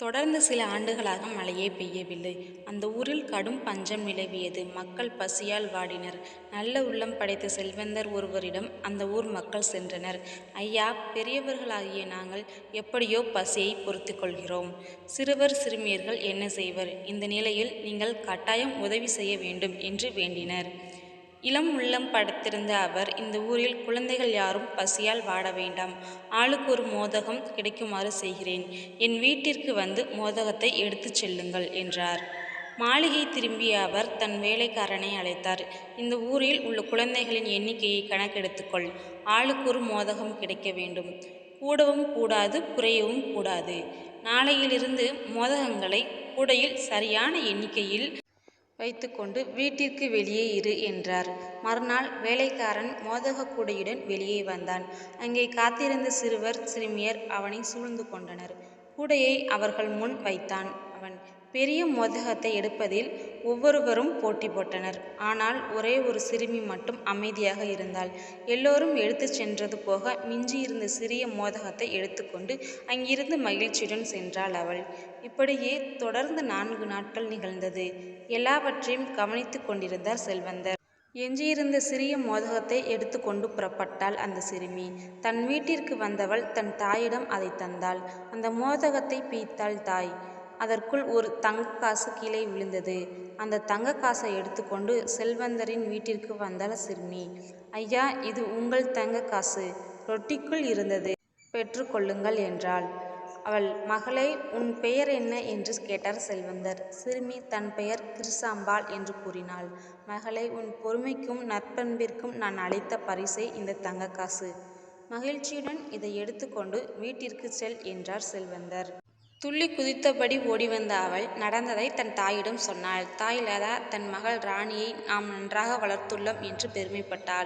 தொடர்ந்து சில ஆண்டுகளாக மழையே பெய்யவில்லை. அந்த ஊரில் கடும் பஞ்சம் நிலவியது. மக்கள் பசியால் வாடினர். நல்ல உள்ளம் படைத்த செல்வந்தர் ஒருவரிடம் அந்த ஊர் மக்கள் சென்றனர். ஐயா! பெரியவர்களாகிய நாங்கள் எப்படியோ பசியைப் பொறுத்து கொள்கிறோம். சிறுவர் சிறுமியர்கள் என்ன செய்வர்? இந்த நிலையில் நீங்கள் கட்டாயம் உதவி செய்ய வேண்டும் என்று வேண்டினர். இளம் உள்ளம் படைத்திருந்த அவர் இந்த ஊரில் குழந்தைகள் யாரும் பசியால் வாட வேண்டாம். ஆளுக்கு ஒரு மோதகம் கிடைக்குமாறு செய்கிறேன். என் வீட்டிற்கு வந்து மோதகத்தை எடுத்துச் செல்லுங்கள் என்றார். மாளிகை திரும்பிய அவர் தன் வேலைக்காரனை அழைத்தார். இந்த ஊரில் உள்ள குழந்தைகளின் எண்ணிக்கையை கணக்கெடுத்துக்கொள் ஆளுக்கு ஒரு மோதகம் கிடைக்க வேண்டும். கூடவும் கூடாது குறையவும் கூடாது. நாளையிலிருந்து மோதகங்களை கூடையில் சரியான எண்ணிக்கையில் வைத்துக்கொண்டு வீட்டிற்கு வெளியே இரு என்றார். மறுநாள் வேலைக்காரன் மோதக கூடையுடன் வெளியே வந்தான். அங்கே காத்திருந்த சிறுவர் சிறுமியர் அவனை சூழ்ந்து கொண்டனர். கூடையை அவர்கள் முன் வைத்தான் அவன். பெரிய மோதகத்தை எடுப்பதில் ஒவ்வொருவரும் போட்டி போட்டனர். ஆனால் ஒரே ஒரு சிறுமி மட்டும் அமைதியாக இருந்தாள். எல்லோரும் எடுத்துச் சென்றது போக மிஞ்சியிருந்த சிறிய மோதகத்தை எடுத்துக்கொண்டு அங்கிருந்து மகிழ்ச்சியுடன் சென்றாள் அவள். இப்படியே தொடர்ந்து நான்கு நாட்கள் நிகழ்ந்தது. எல்லாவற்றையும் கவனித்துக் கொண்டிருந்தார் செல்வந்தர். எஞ்சியிருந்த சிறிய மோதகத்தை எடுத்துக்கொண்டு புறப்பட்டாள் அந்த சிறுமி. தன் வீட்டிற்கு வந்தவள் தன் தாயிடம் அதை தந்தாள். அந்த மோதகத்தை பிய்த்தாள் தாய். அதற்குள் ஒரு தங்க காசு கீழே விழுந்தது. அந்த தங்க காசை எடுத்துக்கொண்டு செல்வந்தரின் வீட்டிற்கு வந்தாள் சிறுமி. ஐயா! இது உங்கள் தங்க காசு. ரொட்டிக்குள் இருந்தது. பெற்றுக்கொள்ளுங்கள் என்றாள். அவள் மகளே உன் பெயர் என்ன? என்று கேட்டார் செல்வந்தர். சிறுமி தன் பெயர் கிருசாம்பாள் என்று கூறினாள். மகளே உன் பொறுமைக்கும் நற்பண்பிற்கும் நான் அளித்த பரிசை இந்த தங்க காசு. மகிழ்ச்சியுடன் இதை எடுத்துக்கொண்டு வீட்டிற்கு செல் என்றார் செல்வந்தர். துள்ளி குதித்தபடி ஓடிவந்த அவள் நடந்ததை தன் தாயிடம் சொன்னாள். தாய் லதா தன் மகள் ராணியை நாம் நன்றாக வளர்த்துள்ளோம் என்று பெருமைப்பட்டாள்.